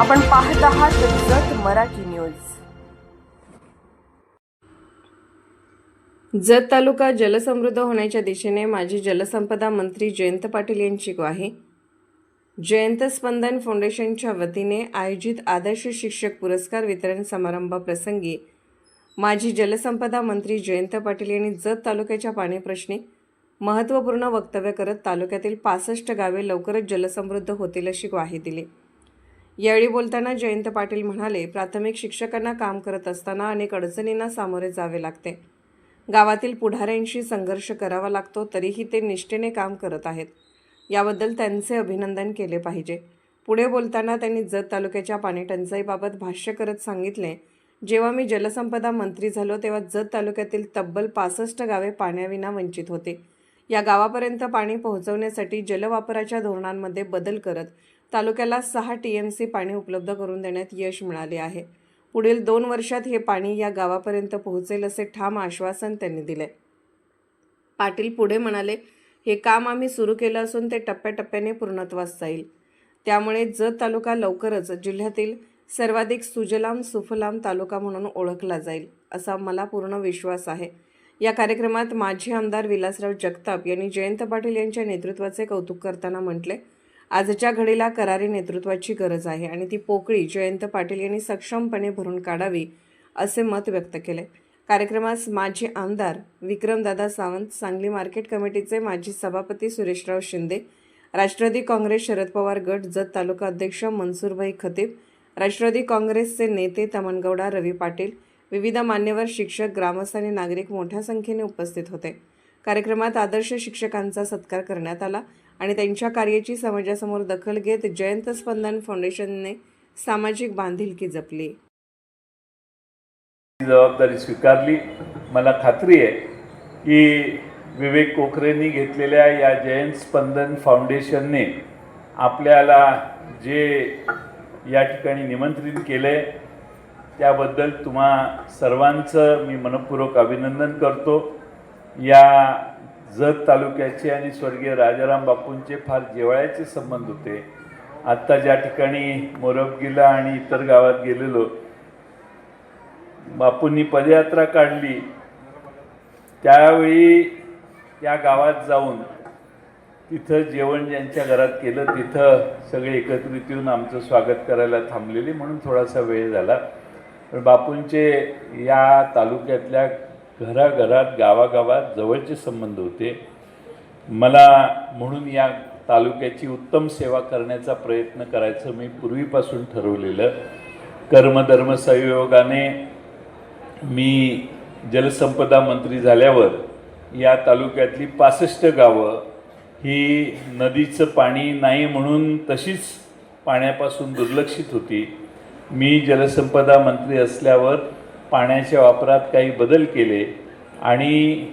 आपण पाहत आहात जत मराठी न्यूज. जत तालुका जलसमृद्ध होण्याच्या दिशेने माजी जलसंपदा मंत्री जयंत पाटील यांची ग्वाही. जयंत स्पंदन फाउंडेशनच्या वतीने आयोजित आदर्श शिक्षक पुरस्कार वितरण समारंभाप्रसंगी माजी जलसंपदा मंत्री जयंत पाटील यांनी जत तालुक्याच्या पाणीप्रश्नी महत्त्वपूर्ण वक्तव्य करत तालुक्यातील पासष्ट गावे लवकरच जलसमृद्ध होतील अशी ग्वाही दिली. यावेळी बोलताना जयंत पाटील म्हणाले प्राथमिक शिक्षकांना काम करत असताना अनेक अडचणींना सामोरे जावे लागते. गावातील पुढाऱ्यांशी संघर्ष करावा लागतो तरीही ते निष्ठेने काम करत आहेत. याबद्दल त्यांचे अभिनंदन केले पाहिजे. पुढे बोलताना त्यांनी जत तालुक्याच्या पाणीटंचाईबाबत भाष्य करत सांगितले जेव्हा मी जलसंपदा मंत्री झालो तेव्हा जत तालुक्यातील तब्बल पासष्ट गावे पाण्याविना वंचित होते. या गावापर्यंत पाणी पोहोचवण्यासाठी जलवापराच्या धोरणांमध्ये बदल करत तालुक्याला सहा टी एम सी पाणी उपलब्ध करून देण्यात यश मिळाले आहे. पुढील दोन वर्षात हे पाणी या गावापर्यंत पोहोचेल असे ठाम आश्वासन त्यांनी दिले. पाटील पुढे म्हणाले हे काम आम्ही सुरू केलं असून ते टप्प्याटप्प्याने पूर्णत्वास जाईल. त्यामुळे जत तालुका लवकरच जिल्ह्यातील सर्वाधिक सुजलाम सुफलाम तालुका म्हणून ओळखला जाईल असा मला पूर्ण विश्वास आहे. या कार्यक्रमात माजी आमदार विलासराव जगताप यांनी जयंत पाटील यांच्या नेतृत्वाचे कौतुक करताना म्हटले आजच्या घडीला करारी नेतृत्वाची गरज आहे आणि ती पोकळी जयंत पाटील यांनी सक्षमपणे भरून काढावी असे मत व्यक्त केले. कार्यक्रमास माजी आमदार विक्रमदादा सावंत सांगली मार्केट कमिटीचे माजी सभापती सुरेशराव शिंदे राष्ट्रवादी काँग्रेस शरद पवार गट जत तालुका अध्यक्ष मनसूरभाई खतीब राष्ट्रवादी काँग्रेसचे नेते तमनगौडा रवी पाटील विविध मान्यवर शिक्षक ग्रामस्थ आणि नागरिक मोठ्या संख्येने उपस्थित होते. कार्यक्रमात आदर्श शिक्षकांचा सत्कार करण्यात आला. आणि त्यांच्या कार्याची समाजासमोर दखल घेत जयंत स्पंदन फाउंडेशनने सामाजिक बांधिलकी जपली. जबाबदारी स्वीकारली. मला खात्री आहे की विवेक कोखरेंनी घेतलेल्या या जयंत स्पंदन फाउंडेशनने आपल्याला जे या ठिकाणी निमंत्रित केले त्याबद्दल तुम्हा सर्वांचं मी मनपूर्वक अभिनंदन करतो. या जत तालुक्याचे आणि स्वर्गीय राजाराम बापूंचे फार जिव्हाळ्याचे संबंध होते. आत्ता ज्या ठिकाणी मोरबगीला आणि इतर गावात गेलेलो बापूंनी पदयात्रा काढली. त्यावेळी या गावात जाऊन तिथं जेवण ज्यांच्या घरात केलं तिथं सगळे एकत्रित येऊन आमचं स्वागत करायला थांबलेले म्हणून थोडासा वेळ झाला. पण बापूंचे या तालुक्यातल्या घराघरात गावागावात जवळचे संबंध होते. मला म्हणून या तालुक्याची उत्तम सेवा करण्याचा प्रयत्न करायचं मी पूर्वीपासून ठरवलेलं. कर्मधर्म संयोगाने मी जलसंपदा मंत्री झाल्यावर या तालुक्यातली पासष्ट गावं ही नदीचं पाणी नाही म्हणून तशीच पाण्यापासून दुर्लक्षित होती. मी जलसंपदा मंत्री असल्यावर पाण्याच्या वापरात काही बदल केले आणि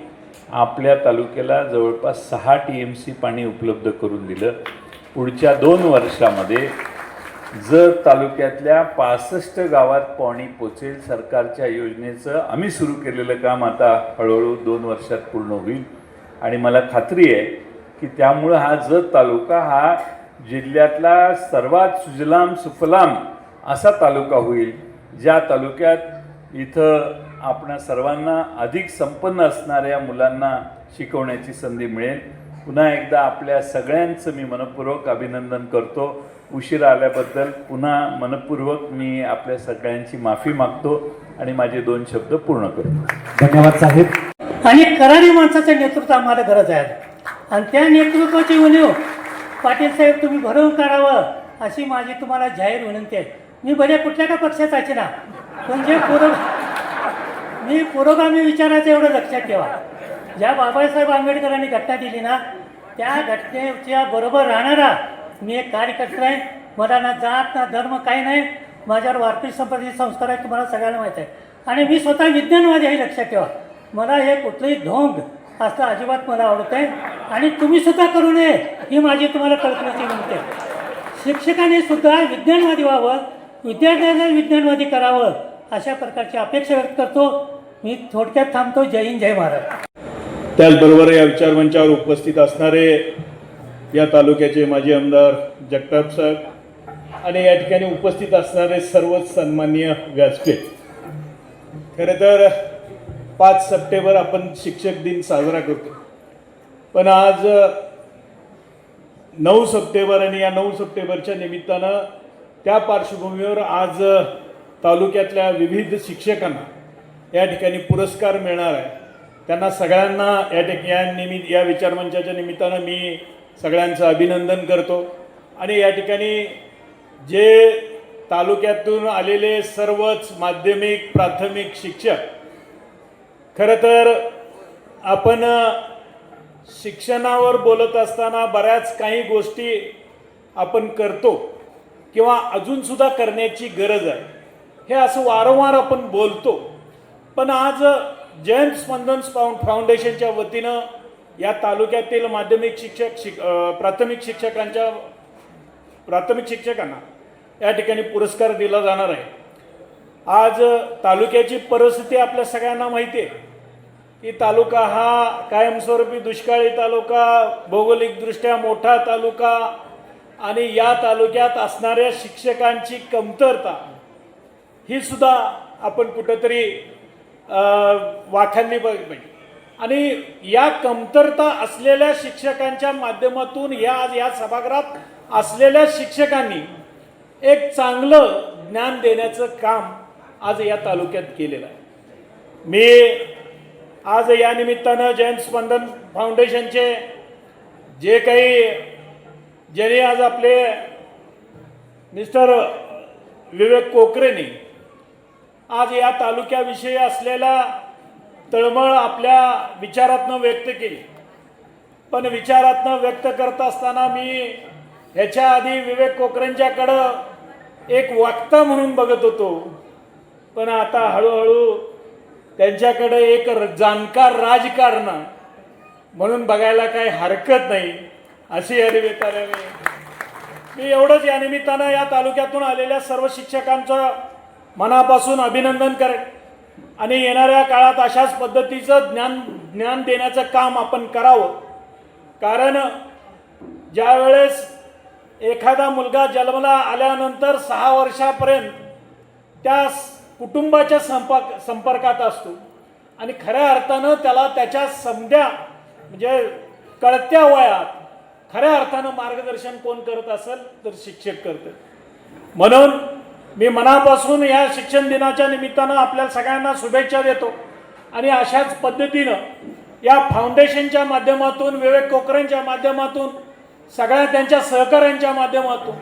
आपल्या तालुक्याला जवळपास सहा टी एम सी पाणी उपलब्ध करून दिलं. पुढच्या दोन वर्षामध्ये जर तालुक्यातल्या पासष्ट गावात पाणी पोचेल सरकारच्या योजनेचं आम्ही सुरू केलेलं काम आता हळूहळू दोन वर्षात पूर्ण होईल. आणि मला खात्री आहे की त्यामुळं हा जत तालुका हा जिल्ह्यातला सर्वात सुजलाम सुफलाम असा तालुका होईल ज्या तालुक्यात इथं आपणा सर्वांना अधिक संपन्न असणाऱ्या मुलांना शिकवण्याची संधी मिळेल. पुन्हा एकदा आपल्या सगळ्यांचं मी मनपूर्वक अभिनंदन करतो. उशीर आल्याबद्दल पुन्हा मनपूर्वक मी आपल्या सगळ्यांची माफी मागतो आणि माझे दोन शब्द पूर्ण करतो. धन्यवाद साहेब. आणि करारी माणसाचं नेतृत्व आम्हाला गरज आहे. आणि त्या नेतृत्वाची उणीव पाटील साहेब तुम्ही भरवून काढावं अशी माझी तुम्हाला जाहीर विनंती आहे. मी बऱ्या कुठल्या का पक्षाचा ना म्हणजे पण जे पुरो मी पुरोगामी विचाराचं एवढं लक्षात ठेवा. ज्या बाबासाहेब आंबेडकरांनी घटना दिली ना त्या घटनेच्या बरोबर राहणारा मी एक कार्यकर्ता आहे. मला ना जात ना धर्म काही नाही. माझ्यावर वारपी संप्रदाय संस्कार आहे तुम्हाला सगळ्यांना माहीत आहे. आणि मी स्वतः विज्ञानवादी आहे लक्षात ठेवा. मला हे कुठलंही ढोंग असं अजिबात मला आवडत आहे आणि तुम्ही सुद्धा करू नये ही माझी तुम्हाला कल्पनेची विनंती आहे. सुद्धा विज्ञानवादी व्हावं विद्यार्थ्यांना विज्ञानवादी करावं अशा प्रकारची अपेक्षा व्यक्त करतो. मी थोडक्यात थांबतो. जय हिंद जय महाराज त्याचबरोबर या विचारमंचावर उपस्थित असणारे या तालुक्याचे माजी आमदार जगताप साहेब आणि या ठिकाणी उपस्थित असणारे सर्वच सन्माननीय व्यासपीठ. खरं तर पाच सप्टेंबर आपण शिक्षक दिन साजरा करतो. पण आज नऊ सप्टेंबर आणि या नऊ सप्टेंबरच्या निमित्तानं त्या पार्श्वभूमीवर आज तालुक्यातल्या विविध शिक्षकांना या ठिकाणी पुरस्कार मिळणार आहे. त्यांना सगळ्यांना या ठिक या निमित्त या विचारमंचाच्या निमित्तानं मी सगळ्यांचं अभिनंदन करतो. आणि या ठिकाणी जे तालुक्यातून आलेले सर्वच माध्यमिक प्राथमिक शिक्षक खरं तर आपण शिक्षणावर बोलत असताना बऱ्याच काही गोष्टी आपण करतो किंवा अजूनसुद्धा करण्याची गरज आहे. हे असं वारंवार आपण बोलतो. पण आज जयंत स्पंदन फाउं फाउंडेशनच्या वतीनं या तालुक्यातील माध्यमिक शिक्षक शिक प्राथमिक शिक्षकांच्या प्राथमिक शिक्षकांना या ठिकाणी पुरस्कार दिला जाणार आहे. आज तालुक्याची परिस्थिती आपल्या सगळ्यांना माहिती आहे. की तालुका हा कायमस्वरूपी दुष्काळी तालुका भौगोलिकदृष्ट्या मोठा तालुका आणि या तालुक्यात असणाऱ्या शिक्षकांची कमतरता ही सुद्धा आपण कुठंतरी अ, वाखाणली पाहिजे. आणि या कमतरता असलेल्या शिक्षकांच्या माध्यमातून या आज या सभागृहात असलेल्या शिक्षकांनी एक चांगलं ज्ञान देण्याचं काम आज या तालुक्यात केलेलं आहे. मी आज या निमित्तानं जयंत स्पंदन फाउंडेशनचे जे काही ज्यांनी आज आपले मिस्टर विवेक कोकरेनी आज या तालुक्याविषयी असलेला तळमळ आपल्या विचारातनं व्यक्त केली. पण विचारातनं व्यक्त करत असताना मी ह्याच्या आधी विवेक कोकरेंच्याकडं एक वक्ता म्हणून बघत होतो. पण आता हळूहळू त्यांच्याकडे एक र- जाणकार राजकारण म्हणून बघायला काही हरकत नाही अशी या निमित्ताने मी एवढंच या निमित्तानं या तालुक्यातून आलेल्या सर्व शिक्षकांचं मनापासून अभिनंदन करेन. आणि येणाऱ्या काळात अशाच पद्धतीचं ज्ञान ज्ञान देण्याचं काम आपण करावं. कारण ज्यावेळेस एखादा मुलगा जन्माला आल्यानंतर सहा वर्षापर्यंत त्या कुटुंबाच्या संपर्क संपर्कात असतो. आणि खऱ्या अर्थानं त्याला त्याच्या समध्या म्हणजे कळत्या वयात खऱ्या अर्थानं मार्गदर्शन कोण करत असेल तर शिक्षक करतं. म्हणून मी मनापासून या शिक्षण दिनाच्या निमित्तानं आपल्या सगळ्यांना शुभेच्छा देतो. आणि अशाच पद्धतीनं या फाउंडेशनच्या माध्यमातून विवेक कोकरेंच्या माध्यमातून सगळ्या त्यांच्या सहकाऱ्यांच्या माध्यमातून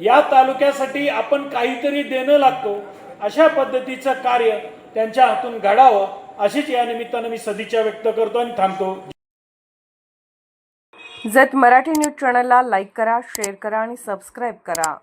या तालुक्यासाठी आपण काहीतरी देणं लागतो अशा पद्धतीचं कार्य त्यांच्या हातून घडावं अशीच या निमित्तानं मी सदिच्छा व्यक्त करतो आणि थांबतो. जत मराठी न्यूज चॅनलला लाईक करा शेअर करा आणि सबस्क्राईब करा.